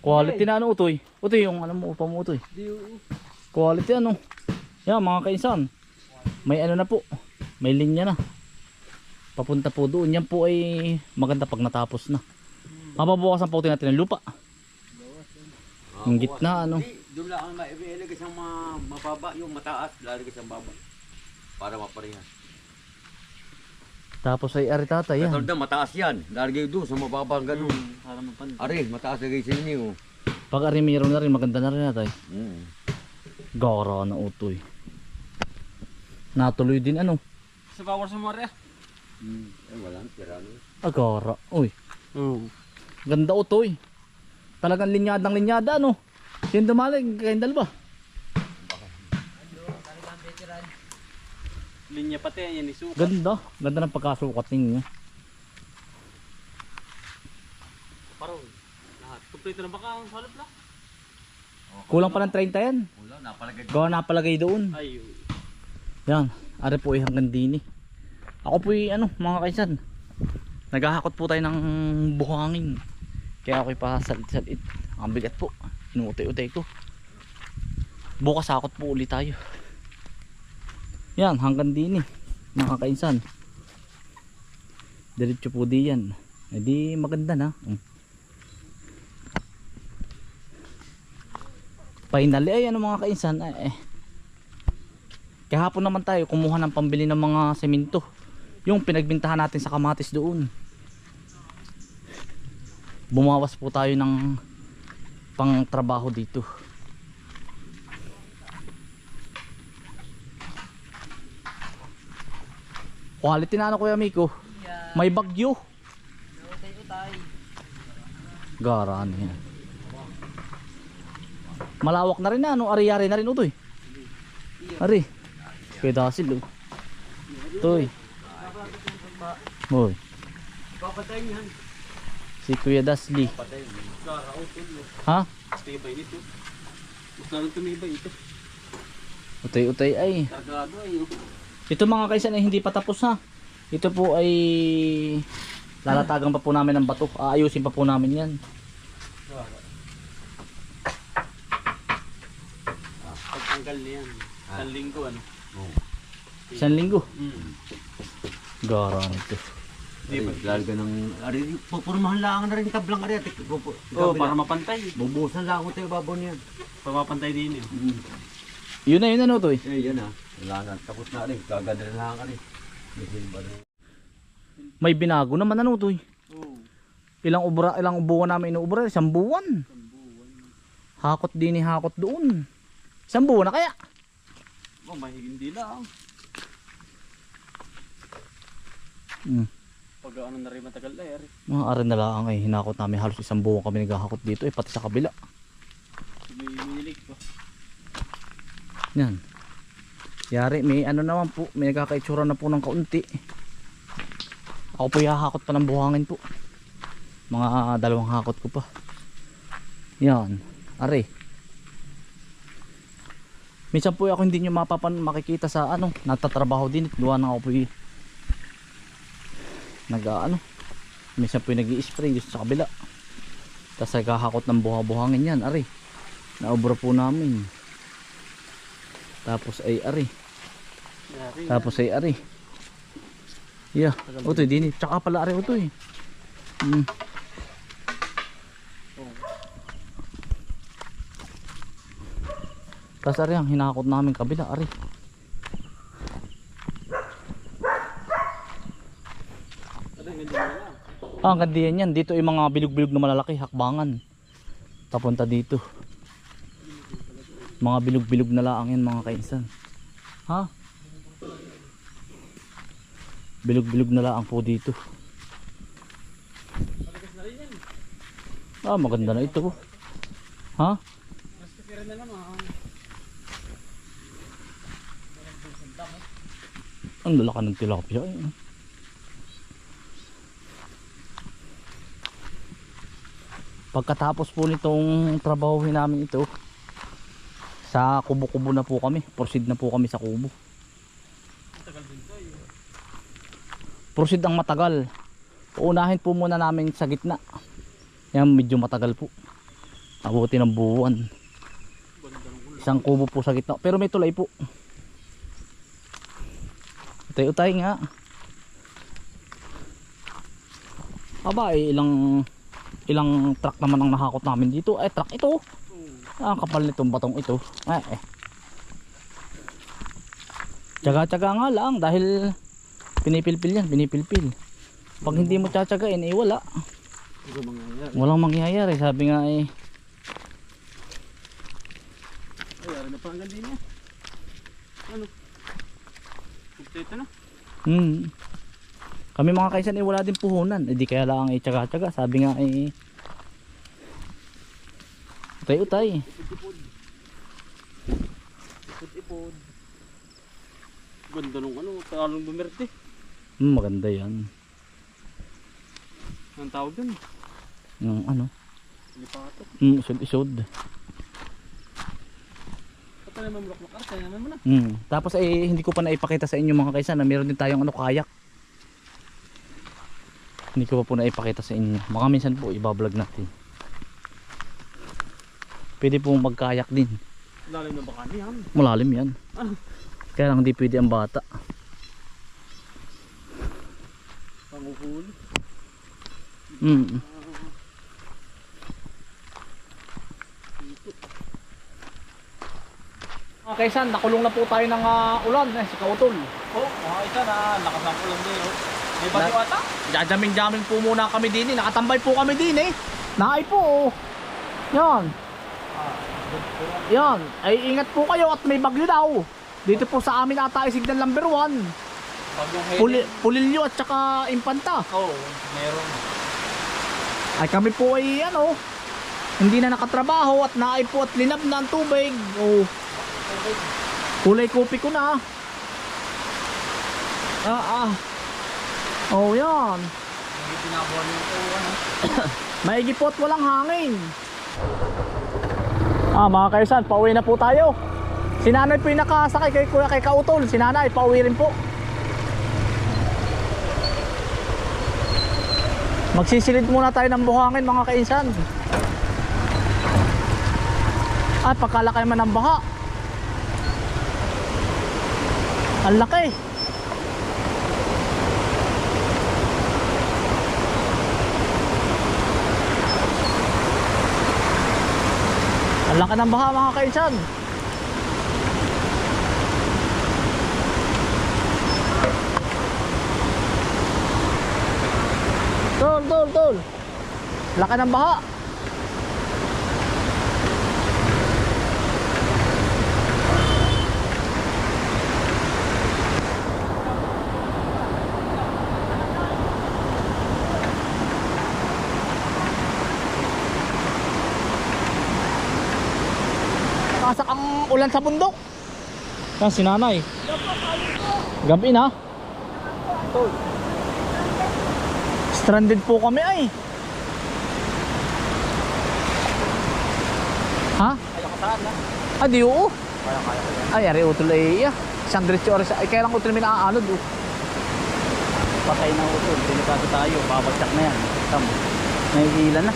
Quality na ano utoy. Utoy yung ano mo upa mo utoy. Quality ano. Yan mga kainsan. May ano na po. May linya na. Papunta po doon. Yan po ay maganda pag natapos na. Mapabukasan po natin ng lupa. Yung gitna ano. Doon lang ang mailagay sa mababa, yung mataas, lalagay sa baba. Para maparehas. Tapos ay aritata yan. Katulad na, mataas yan. Lalagay doon sa mababa, ganun. Para mapan. Ari, mataas lagay sa inyo. Pag ari mayroon na rin maganda na rin natay. Mm. Gara na utoy. Natuloy din ano. Sa power sa Maria. Mm. Eh, walang tira no. Agara. Uy. Oo. Ganda utoy. Talagang linyadang linyada ano. Yung dumalig kayong dalawa. Linya pati yan ni Suka. Ganda. Ganda ng pagkasukat ninyo. Parang lahat. Kompleto na baka ang salad lang. Kulang pa ng 30 yan. Wala, napalagay. Gawa napalagay doon. Ay, Yan. Ari po ay hanggang dini. Ako po ay ano mga kaisan. Naghahakot po tayo ng buhangin. Kaya ako'y pasalit-salit. Ang bigat po. Inutay-utay ko. Bukas hakot po ulit tayo. Yan hanggang dini. Mga kaisan. Diretso po di yan. Eh di maganda na. Mm. Finally ay ano mga kainsan eh, eh. Kahapon naman tayo kumuha ng pambili ng mga semento. Yung pinagbintahan natin sa kamatis doon. Bumawas po tayo ng pang trabaho dito. Quality na ano Kuya Miko. May bagyo. Gara ano yan. Malawak na rin na ano. Ari-ari na rin utoy. Ari. Pedasil oh. Toy. Hoy. papatay niyan. Si Kuya Dasli. Kakautol mo. Ha? Tibay nito. Mas lalong tumibay ito. Utay-utay ay. Tagado ay. Ito mga kaisan ay hindi pa tapos ha. Ito po ay lalatagan pa po namin ng bato. Aayusin pa po namin yan. Pagtanggal niyan. Isang linggo ano. Oo. Isang linggo. Mm. Gara nito. Ari, lalagay ng... Ari, pupurmahan lang na rin tablang ari. Oo, para mapantay. Bubusan lang ko tayo babaw niyan. Pamapantay din yun. Mm. Yun na yun ano to eh. Eh, yan ah. Wala na. Tapos na rin. Kaganda na lang silba na. May binago naman ano to eh. Oo. Ilang ubra, ilang buwan namin inuubra, isang buwan. Hakot din ni hakot doon. Isang buwan na kaya. Oh, may hindi lang. Mm. Pag ano na rin matagal na eh. Mga aran na lang ay hinakot namin halos isang buwan kami naghahakot dito eh pati sa kabila. May minilig ko. Yan. Yari, may ano naman po, may nagkakaitsura na po ng kaunti. Ako po hahakot pa ng buhangin po. Mga ah, dalawang hakot ko pa. Yan. Are. Minsan po ako hindi nyo mapapan makikita sa ano, natatrabaho din. Gawa na ako po y- nag ah, ano. Minsan po nag spray sa kabila. Tapos nagkahakot ng buha-buhangin yan. Are. Naubra po namin. Tapos ay ari. Tapos ay ari. Yeah. Utoy din. Tsaka pala ari utoy. Mm. Tapos ari ang hinakot namin kabila ari. Ah, ang ganda yan yan. Dito yung mga bilog-bilog na malalaki, hakbangan. Papunta dito. Mga bilog-bilog na laang yan mga kainsan. Ha? Bilog-bilog na laang po dito. Ah, maganda na ito. Ha? Na naman. Ang lalaki ng tilapia. Eh. Pagkatapos po nitong trabahuhin namin ito, sa kubo-kubo na po kami. Proceed na po kami sa kubo. Matagal din eh. Proceed ang matagal. Uunahin po muna namin sa gitna. Yan medyo matagal po. Abuti ng buwan. Isang kubo po sa gitna. Pero may tulay po. Utay-utay nga. Aba, eh, ilang ilang truck naman ang nahakot namin dito. Eh, truck ito. Ah, kapal nitong batong ito. Eh, eh. Tsaga-tsaga nga lang dahil pinipilpil yan, pinipilpil. Pag hindi mo tsatsagain, eh wala. Walang mangyayari. Sabi nga eh, Ay, ari na pa ang ganda niya. Na. hmm. Kami mga kaisan eh wala din puhunan. Eh di kaya lang eh tsaga-tsaga. Sabi nga eh, utay-utay. Ipod-ipod. Ganda nung ano, talong bumerte. Hmm, maganda yan. Anong tawag dun? Yung ano, Lipatot. hmm, isod-isod. Naman mulak makar, kaya naman mo na. Hmm. Tapos eh hindi ko pa naipakita sa inyo mga kaisan na meron din tayong ano kayak. Hindi ko pa po naipakita sa inyo. Baka minsan po ibablog natin. Pwede pong magkayak din. Lalim na baka niyan. Malalim yan. Ano? Kaya lang hindi pwede ang bata. Panguhuli. Hmm. Mga kaisan, nakulong na po tayo ng ah, ulan. Eh, si Kautol. Oh, mga isa na, lakas ulan din. Oh. May bati batiwata? Jajaming-jaming po muna kami din eh. Nakatambay po kami din eh. Naay po oh. Yan. Yan. Ay ingat po kayo at may bagyo daw. Dito po sa amin ata ay signal number 1. Pag yung Puli, pulilyo at saka impanta. Oo, oh, meron. Ay kami po ay ano. Hindi na nakatrabaho at naay po at linab na ang tubig. Oh. Kulay kopi ko na. Ah ah. Oh yan. Hindi pinabuhan yung ano. Maigi po at walang hangin. Ah, mga kaisan, pauwi na po tayo. Si nanay po yung nakasakay kay kuya kay Kautol. Si nanay, pauwi rin po. Magsisilid muna tayo ng buhangin mga kaisan. At pagkalakay man ng baha. Ang laki. Laki ng baha mga kaisan. Tol, tol, tol. Laki ng baha. Nakasak ang ulan sa bundok. Yan si nanay. Gabi na. Stranded po kami ay. Ha? Kaya ka saan na? Ah, di oo. Kaya kaya ko yan. Ay, ari utol ay iya. Isang diretso oras. Ay, kaya lang utol may naaanod oh. Patay na utol, delikado tayo, babagsak na yan. Tama. Nahihila na.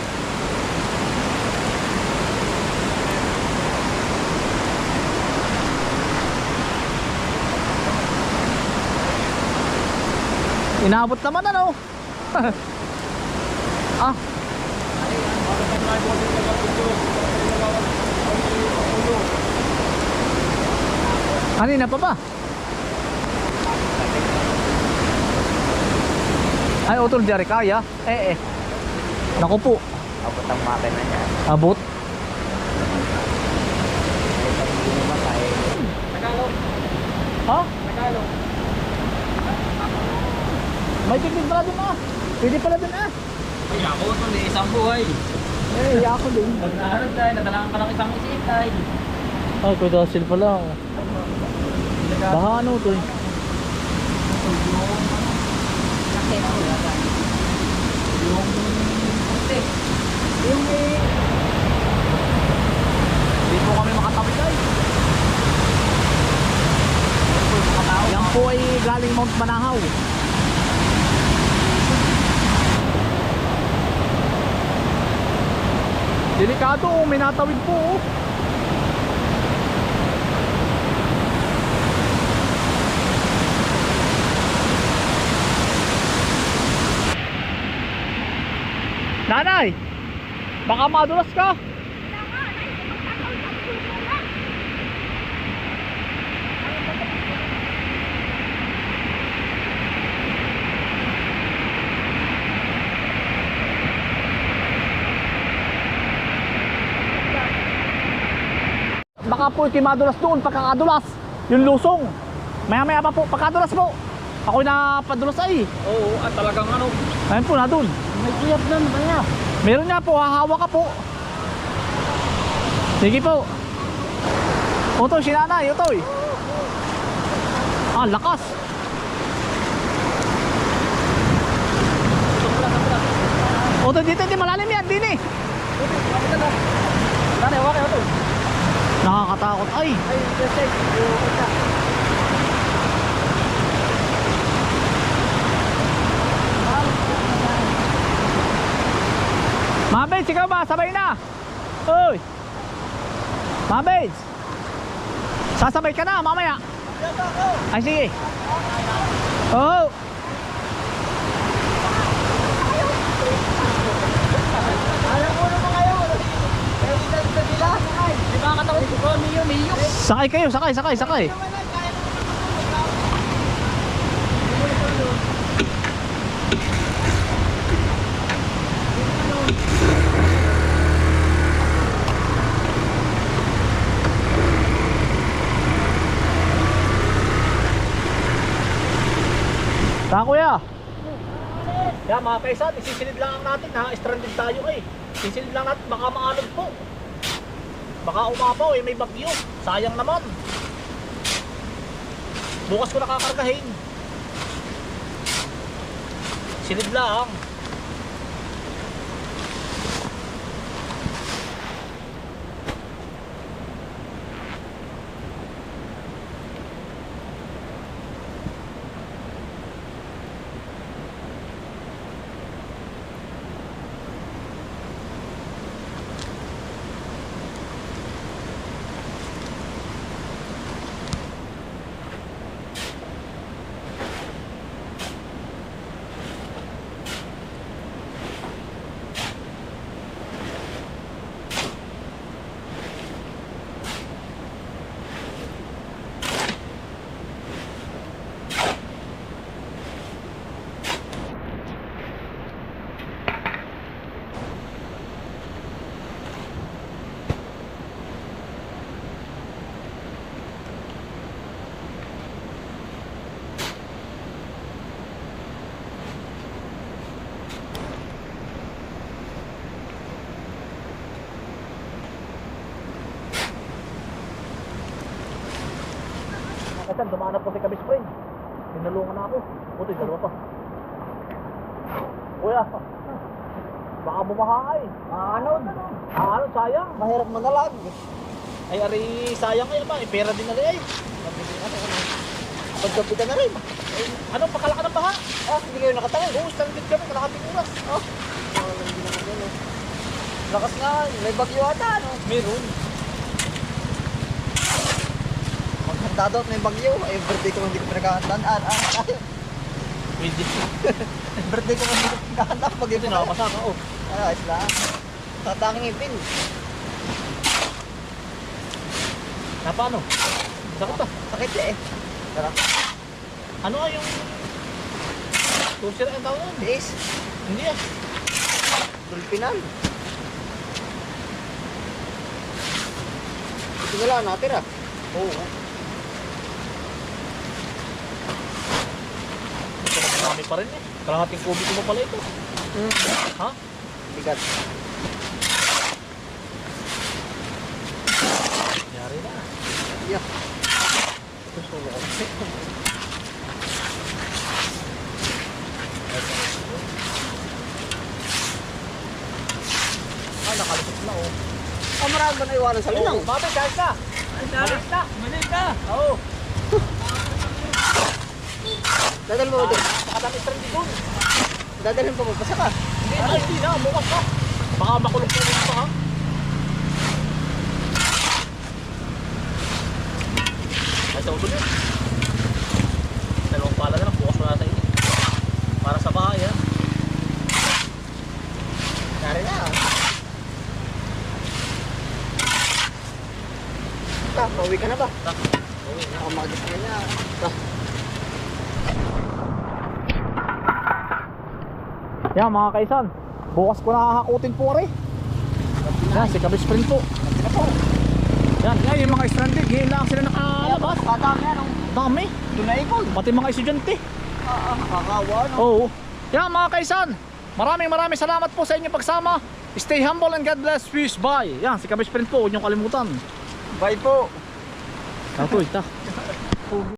Inabot naman ano? ah. Kanina pa ba? Ay, utol diyari kaya. Eh, eh. Naku po. Abot ang makina niya. Abot. Hindi naman tayo. Tagalog. May tigil pala din ah. Pwede pala din ah. Ay, ako ito, may isang buhay. Eh, ako din. Pag naharap tayo, nadalangan ka ng isang isitay. Ay, kuya Dasil pala. Baka ano to eh. Yung eh. Hindi po kami makatawid ay. Yan po ay galing Mount Manahaw. Delikado, may natawid po. Oh. Nanay, baka madulas ka. Baka po kayo madulas doon, pagkakadulas. Yung lusong. Maya maya pa po, pagkadulas po. Ako na padulas ay. Oo, at talagang ano. Ayun po na doon. May kiyap doon, kaya. Meron nga po, hahawa ka po. Sige po. Utoy, si nanay, utoy. Ah, lakas. Utoy, dito, di malalim yan, din eh. Nanay, wala kayo to. Nakakatakot. Ay, Ay, just take. Mabeds, ikaw ba? Sabay na. Uy. Mabeds. Sasabay ka na, mamaya. Ay, sige. Oo. Alam mo naman kayo. Kaya hindi na nila. Di ba katawid ko? Miyo, miyo. Sakay kayo, sakay, sakay, sakay. Ta kuya. Ya mga kaisan, isisilid lang natin ha. Stranded tayo eh. Sisilid lang natin, baka maalog po. Baka umapaw eh, may bagyo. Sayang naman. Bukas ko nakakargahin. Silid lang. Kasi dumaan na si Kabis Friend. Tinulungan na ako. Buti, dalawa pa. Kuya, baka bumaha ay. Anod. Ah, ano, sayang. Mahirap manalag. Ay, ari, sayang ay ba? Eh, pera din na rin ay. Paggabi ka na rin. Ay, ano, pakala ka ng baha? Ah, hindi kayo nakatangin. Oo, standard kami, kalahating oras. Oh. Oh, hindi oh. Lakas nga, may bagyo ata, no? Meron. At may bagyo. Ay, birthday ko hindi ko pinaghahandaan. Ah, ah, ah. Pwede. birthday ko hindi ko pinaghahandaan. Pag Ito ito nakakasama, oh. Ano, ayos lang. Tatanging ipin. Na paano? Sakit ba? Sakit eh. Tara. Ano nga yung... Tusira ang tawag nun? Tiis. Hindi ah. Dulpinan. Ito na lang natin ah. Oo. Ito marami pa rin eh. Kalahating kubik mo pala ito. Hmm. Ha? Bigat. Yari na. Yeah. Susulo ko. Ah, nakalusot na oh. Ah, marami ba naiwanan sa linang? Oo, Mami, guys ka. Malis ka. Malis ka. Oo. Dadal mo doon. Nakadami sa rin doon. Dadalhin ko mo. Basta ka. Hindi na, hindi na. Bukas ka. Baka makulong ko dito ha. Ay, sa ulo yun. Dalawang pala na lang. Bukas mo natin. Para sa bahay ha. Kari na ha. Ta, pauwi ka na ba? Ta. Ako mag-isa. Ta. Yan mga kaisan. Bukas ko nakakakutin po rin. Yan, si Kabis Sprint po. Yan, yan yung mga stranded. Ngayon lang sila nakalabas. Katami yan. oh. Dami. Doon na ikon. Pati mga estudyante. Ah, nakakawa no. Oo. Yan mga kaisan. Maraming maraming salamat po sa inyong pagsama. Stay humble and God bless. Peace. Bye. Yan, si Kabis Sprint po. Huwag niyong kalimutan. Bye po. Tatoy, ta.